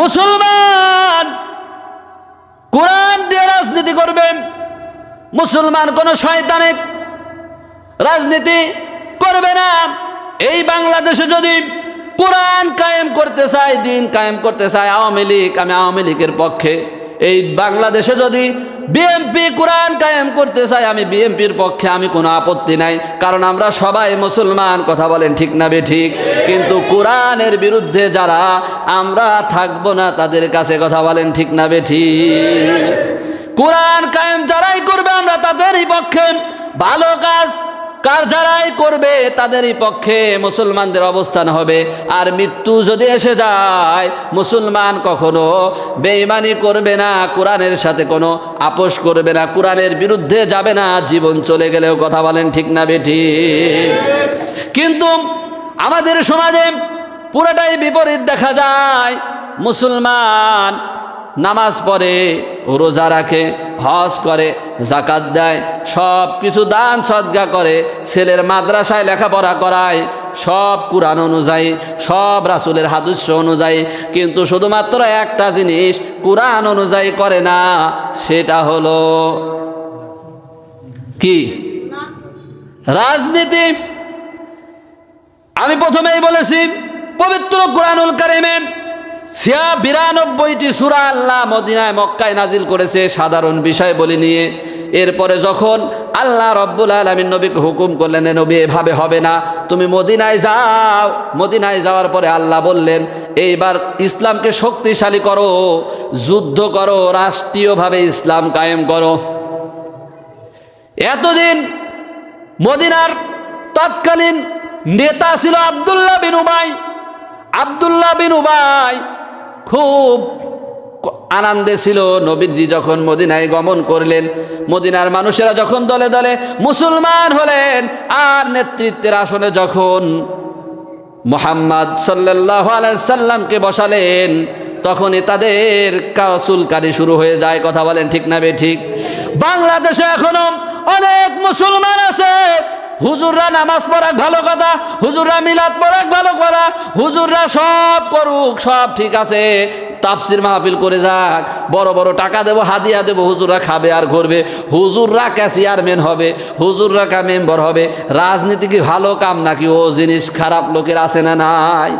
মুসলমান, কোরআন দিয়ে রাজনীতি করবেন। মুসলমান কোন শয়তানের রাজনীতি করবে না। এই বাংলাদেশে যদি কোরআন কায়েম করতে চায়, দিন কায়েম করতে চায়, আওয়ামী লীগ, আমি আওয়ামী লীগের পক্ষে, এই বাংলাদেশে যদি বিএমপি কোরআন কায়েম করতে চাই, আমি বিএনপির পক্ষে আমি কোনো আপত্তি নাই। কারণ আমরা সবাই মুসলমান, কথা বলেন ঠিক না বে ঠিক? কিন্তু কোরআনের বিরুদ্ধে যারা, আমরা থাকব না তাদের কাছে কথা বলেন ঠিক না বে ঠিক? কোরআন কায়েম যারাই করবে, আমরা তাদেরই পক্ষে। ভালো কাজ কার যারাই করবে তাদেরই পক্ষে মুসলমানদের অবস্থান হবে। আর মৃত্যু যদি এসে যায়, মুসলমান কখনো বেঈমানি করবে না, কোরআনের সাথে কোনো আপোষ করবে না, কোরআনের বিরুদ্ধে যাবে না, জীবন চলে গেলেও কথা বলেন ঠিক না বেঠি। কিন্তু আমাদের সমাজে পুরোটাই বিপরীত দেখা যায়, মুসলমান নামাজ পড়ে, রোজা রাখে, হজ করে জাকাত দেয়, সব কিছু দান সদ্গা করে, ছেলের মাদ্রাসায় লেখাপড়া করায়, সব কোরআন অনুযায়ী, সব রাসুলের হাদুস্য অনুযায়ী। কিন্তু শুধুমাত্র একটা জিনিস কোরআন অনুযায়ী করে না, সেটা হলো কি? রাজনীতি। আমি প্রথমেই বলেছি, পবিত্র কোরআনুল কারিমে ছিয়া বিরানব্বইটি সুরা আল্লাহ মদিনায় মক্কায় নাজিল করেছে, সাধারণ বিষয় বলে নিয়ে। এরপরে যখন আল্লাহ রব্বুল আলমিন নবীকে হুকুম করলেন নবী, এভাবে হবে না, তুমি মদিনায় যাও। মদিনায় যাওয়ার পরে আল্লাহ বললেন, এইবার ইসলামকে শক্তিশালী করো, যুদ্ধ করো, রাষ্ট্রীয়ভাবে ইসলাম কায়েম করো। এতদিন মদিনার তৎকালীন নেতা ছিল আবদুল্লাহ বিন উবাই। আবদুল্লাহ বিন উবাই খুব আনন্দে ছিল। নবীজি যখন মদিনায় গমন করলেন, মদিনার মানুষেরা যখন দলে দলে মুসলমান হলেন, আর নেতৃত্বের আসনে যখন মোহাম্মদ সাল্লাহ সাল্লামকে বসালেন, তখনই তাদের চুলকারি শুরু হয়ে যায়। কথা বলেন ঠিক না বে ঠিক? বাংলাদেশে এখনও অনেক মুসলমান আছে হুজুররা নামাজ পড়াক ভালো কথা, হুজুররা মিলাদ পড়াক ভালো করা হুজুররা সব করুক, সব ঠিক আছে, তাফসির মাহফিল করে যাক, বড় বড় টাকা দেবো, হাদিয়া দেবো, হুজুররা খাবে আর ঘুরবে, হুজুররা ক্যাশিয়ারম্যান হবে, হুজুররা কা মেম্বার হবে, রাজনীতি কি ভালো কাম নাকি, ও জিনিস খারাপ লোকের আছে না নাই?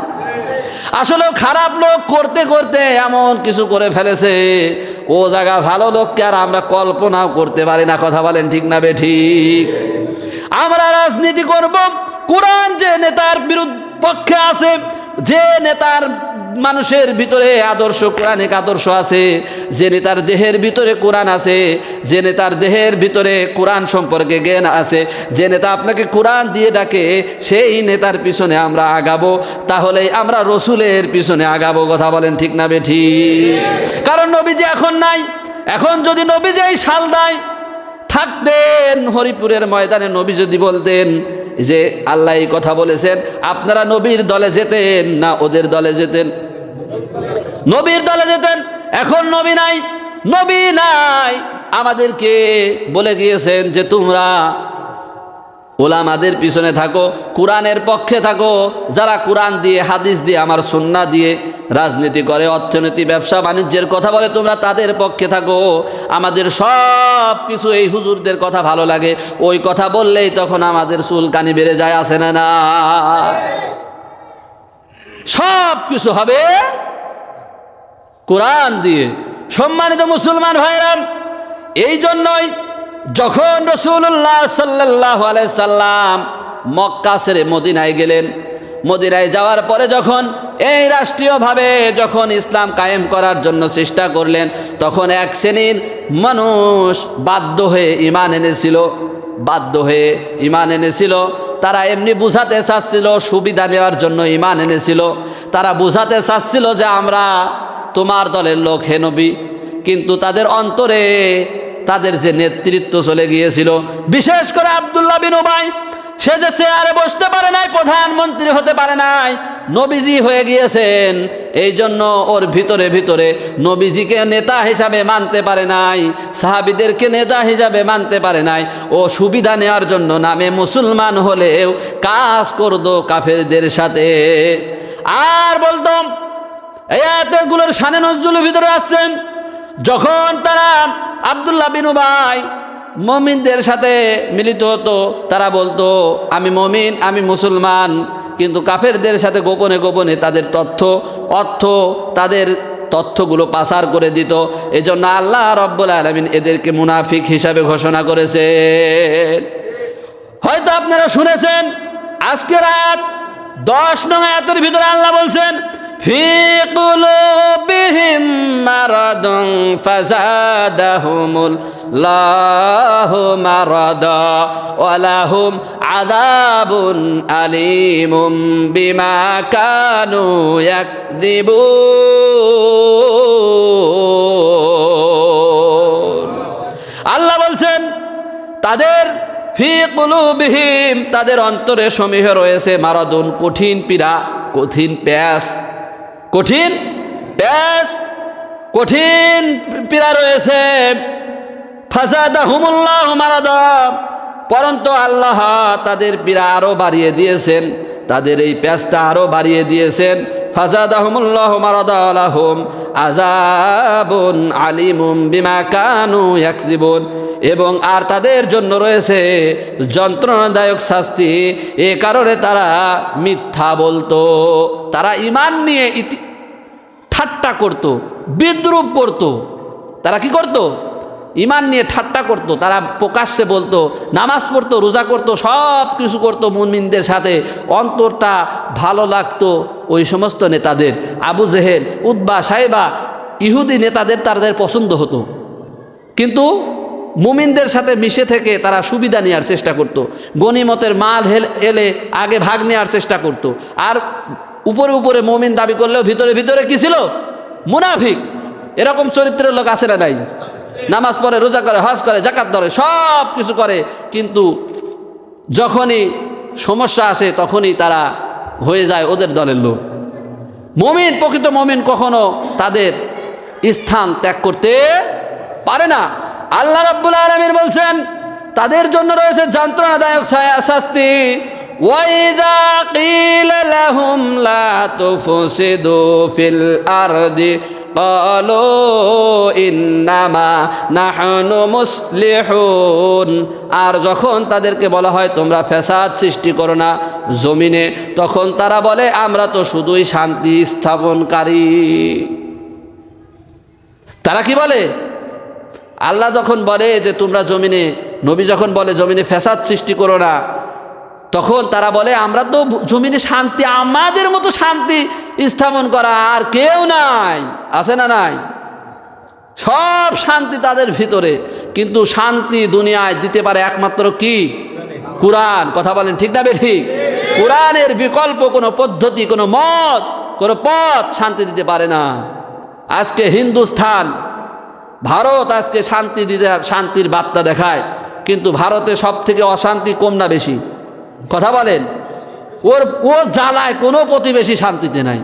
আসলে খারাপ লোক করতে করতে এমন কিছু করে ফেলেছে, ও জায়গা ভালো লোককে আর আমরা কল্পনাও করতে পারি না, কথা বলেন ঠিক না বে ঠিক? আমরা রাজনীতি করব। কোরআন যে নেতার বিরুদ্ধ পক্ষে আছে, যে নেতার মানুষের ভিতরে আদর্শ, কোরআনিক আদর্শ আছে, যে নেতার দেহের ভিতরে কোরআন আছে, যে নেতার দেহের ভিতরে কোরআন সম্পর্কে জ্ঞান আছে, যে নেতা আপনাকে কোরআন দিয়ে ডাকে, সেই নেতার পিছনে আমরা আগাবো। তাহলে আমরা রসুলের পিছনে আগাবো, কথা বলেন ঠিক না বে ঠিক? কারণ নবীজি এখন নাই। এখন যদি নবীজি এই সাল দেয় থাকতেন হরিপুরের ময়দানে নবী যদি বলতেন যে, আল্লাহ এই কথা বলেছেন, আপনারা নবীর দলে যেতেন না ওদের দলে যেতেন? নবীর দলে যেতেন, এখন নবী নাই নবী নাই। আমাদেরকে বলে গিয়েছেন যে, তোমরা ওলামাদের পিছনে থাকো, কোরআনের পক্ষে থাকো, যারা কোরআন দিয়ে, হাদিস দিয়ে, আমার সুন্না দিয়ে রাজনীতি করে, অর্থনীতি, ব্যবসা, বাণিজ্যের কথা বলে, তোমরা তাদের পক্ষে থাকো। আমাদের সব কিছু এই হুজুরদের কথা ভালো লাগে। ওই কথা বললেই তখন আমাদের চুলকানি বেড়ে যায়, আসে না না। সব কিছু হবে কোরআন দিয়ে। সম্মানিত মুসলমান ভাইরাম এই জন্যই যখন রসুল্লাহ সাল্লাহ সাল্লাম মক্কা ছেড়ে মদিনায় গেলেন, মদিনায় যাওয়ার পরে যখন এই রাষ্ট্রীয়ভাবে যখন ইসলাম কায়েম করার জন্য চেষ্টা করলেন, তখন এক শ্রেণির মানুষ বাধ্য হয়ে ইমান এনেছিল, বাধ্য হয়ে ইমান এনেছিল। তারা এমনি বুঝাতে চাচ্ছিল, সুবিধা নেওয়ার জন্য ইমান এনেছিল। তারা বুঝাতে চাচ্ছিল যে আমরা তোমার দলের লোক হেনবি কিন্তু তাদের অন্তরে তাদের যে নেতৃত্ব চলে গিয়েছিল, বিশেষ করে আবদুল্লাহ বিন উবাই, সে যে চেয়ারে বসতে পারে নাই, প্রধানমন্ত্রী হতে পারে নাই, নবীজি হয়ে গিয়েছেন। এই জন্য ওর ভিতরে ভিতরে নবীজিকে নেতা হিসাবে মানতে পারে নাই, সাহাবিদেরকে নেতা হিসাবে মানতে পারে নাই। ও সুবিধা নেওয়ার জন্য নামে মুসলমান হলেও কাজ করতো কাফেরদের সাথে। আর বলতাম, এই আয়াতগুলোর সানে নজরুলের ভিতরে আসছেন যখন তারা আবদুল্লাহ বিনু ভাই মমিনদের সাথে মিলিত হতো, তারা বলতো, আমি মমিন, আমি মুসলমান। কিন্তু কাফেরদের সাথে গোপনে গোপনে তাদের তথ্য, অর্থ, তাদের তথ্যগুলো পাচার করে দিত। এজন্য আল্লাহ রব্বুল আলমিন এদেরকে মুনাফিক হিসাবে ঘোষণা করেছেন। হয়তো আপনারা শুনেছেন, আজকের আয়াত দশ নং আয়াতের ভিতরে আল্লাহ বলছেন ফি কুলুবিহিম মারাদুন ফাজাদাহুমুল লাহু মারাদা ওয়ালাহুম আযাবুন আলীমুম বিমা কানু ইয়াকযিবুন। আল্লাহ বলছেন, তাদের ফি কুলুবিহিম, তাদের অন্তরে সমীহ রয়েছে মারাদুন কঠিন পীড়া, কঠিন প্যাস। কঠিন প্যাস কঠিন পীড়া রয়েছে। ফাসাদা হুমুল্লাহ মারাদা। পরন্তু আল্লাহ তাদের পীড়া আরও বাড়িয়ে দিয়েছেন, তাদের এই প্যাসটা আরও বাড়িয়ে দিয়েছেন। ফাজাদাহুমুল্লাহ মারাদা আলাহুম আজাবুন আলিমুম বিমা কানু ইয়াকসিবুন এবং আর তাদের জন্য রয়েছে যন্ত্রণাদায়ক শাস্তি। এ কারণে তারা মিথ্যা বলতো। তারা ইমান নিয়ে ইতি ঠাট্টা করত, বিদ্রুপ করত। তারা কি করত? ইমান নিয়ে ঠাট্টা করত। তারা প্রকাশ্যে বলতো, নামাজ পড়তো, রোজা করতো, সব কিছু করতো মুমিনদের সাথে। অন্তরটা ভালো লাগতো ওই সমস্ত নেতাদের। আবু জেহেল উদ্বা সাহেবা ইহুদি নেতাদের তাদের পছন্দ হতো। কিন্তু মুমিনদের সাথে মিশে থেকে তারা সুবিধা নেওয়ার চেষ্টা করত। গনিমতের মাল হেল এলে আগে ভাগ নেওয়ার চেষ্টা করত। আর উপরে উপরে মমিন দাবি করলেও ভিতরে ভিতরে কি ছিল? মুনাফিক। এরকম চরিত্রের লোক আছে না নাই? নামাজ পড়ে, রোজা করে, হজ করে জাকাত ধরে, সব কিছু করে। কিন্তু যখনই সমস্যা আসে, তখনই তারা হয়ে যায় ওদের দলের লোক। মমিন, প্রকৃত মমিন কখনো তাদের স্থান ত্যাগ করতে পারে না। আল্লাহ রাব্বুল আলমিন বলছেন, তাদের জন্য রয়েছে যন্ত্রণাদায়ক শাস্তি। ওয়াইদা কিল লাহুম লা তুফসিদু ফিল আরদি قالوا ইন্নামা নাহনু মুসলিহুন আর যখন তাদেরকে বলা হয় তোমরা ফ্যাসাদ সৃষ্টি করো না জমিনে তখন তারা বলে আমরা তো শুধুই শান্তি স্থাপনকারী তারা কি বলে আল্লাহ যখন বলে যে তোমরা জমিনে নবী যখন বলে জমিনে ফ্যাসাদ সৃষ্টি করো না তখন তারা বলে, আমরা তো জমিনে শান্তি, আমাদের মতো শান্তি স্থাপন করা আর কেউ নাই। আছে না নাই? সব শান্তি তাদের ভিতরে। কিন্তু শান্তি দুনিয়ায় দিতে পারে একমাত্র কি? কোরআন। কথা বলেন, ঠিক না বে ঠিক কোরআনের বিকল্প কোনো পদ্ধতি, কোনো মত, কোনো পথ শান্তি দিতে পারে না। আজকে হিন্দুস্থান, ভারত আজকে শান্তি দিতে, শান্তির বার্তা দেখায়। কিন্তু ভারতে সব থেকে অশান্তি কম না বেশি? কথা বলেন। ওর ও জ্বালায় কোনো প্রতিবেশী শান্তিতে নাই।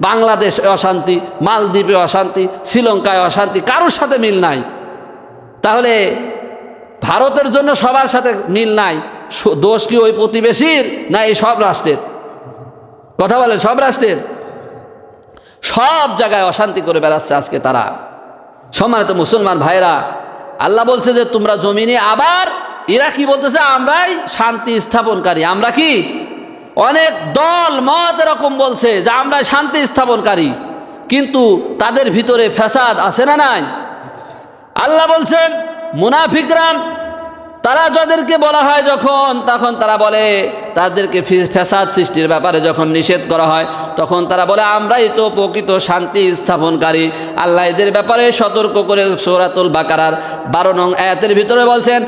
বাংলাদেশ অশান্তি, মালদ্বীপে অশান্তি, শ্রীলঙ্কায় অশান্তি, কারোর সাথে মিল নাই। তাহলে ভারতের জন্য সবার সাথে মিল নাই। দোষ কি ওই প্রতিবেশীর না এই সব রাষ্ট্রের? কথা বলেন, সব রাষ্ট্রের? সব জায়গায় অশান্তি করে বেড়াচ্ছে আজকে তারা। সম্মানিত মুসলমান ভাইরা আল্লাহ বলছে যে তোমরা জমিনে আবার এরা কি বলতেছে? আমরাই শান্তি স্থাপনকারী। আমরা কি? অনেক দল, মত এরকম বলছে যে আমরা শান্তি স্থাপনকারী। কিন্তু তাদের ভিতরে ফ্যাসাদ আছে না নাই? আল্লাহ বলছেন মুনাফিকরা তারা যাদেরকে বলা হয় যখন, তখন তারা বলে তাদেরকে ফি- ফ্যাসাদ সৃষ্টির ব্যাপারে যখন নিষেধ করা হয়, তখন তারা বলে, আমরাই তো প্রকৃত শান্তি স্থাপনকারী। আল্লাহ এদের ব্যাপারে সতর্ক করে সৌরাতুল বাকারার বারো নং আয়াতের ভিতরে বলছেন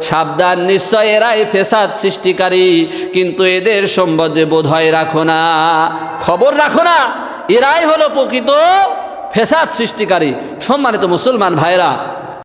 সাবধান, নিশ্চয় এরাই ফেসাদ সৃষ্টিকারী, কিন্তু এদের সম্বন্ধে বোধ হয় রাখো না। খবর রাখো না, এরাই হলো প্রকৃত ফেসাদ সৃষ্টিকারী সম্মানিত মুসলমান ভাইরা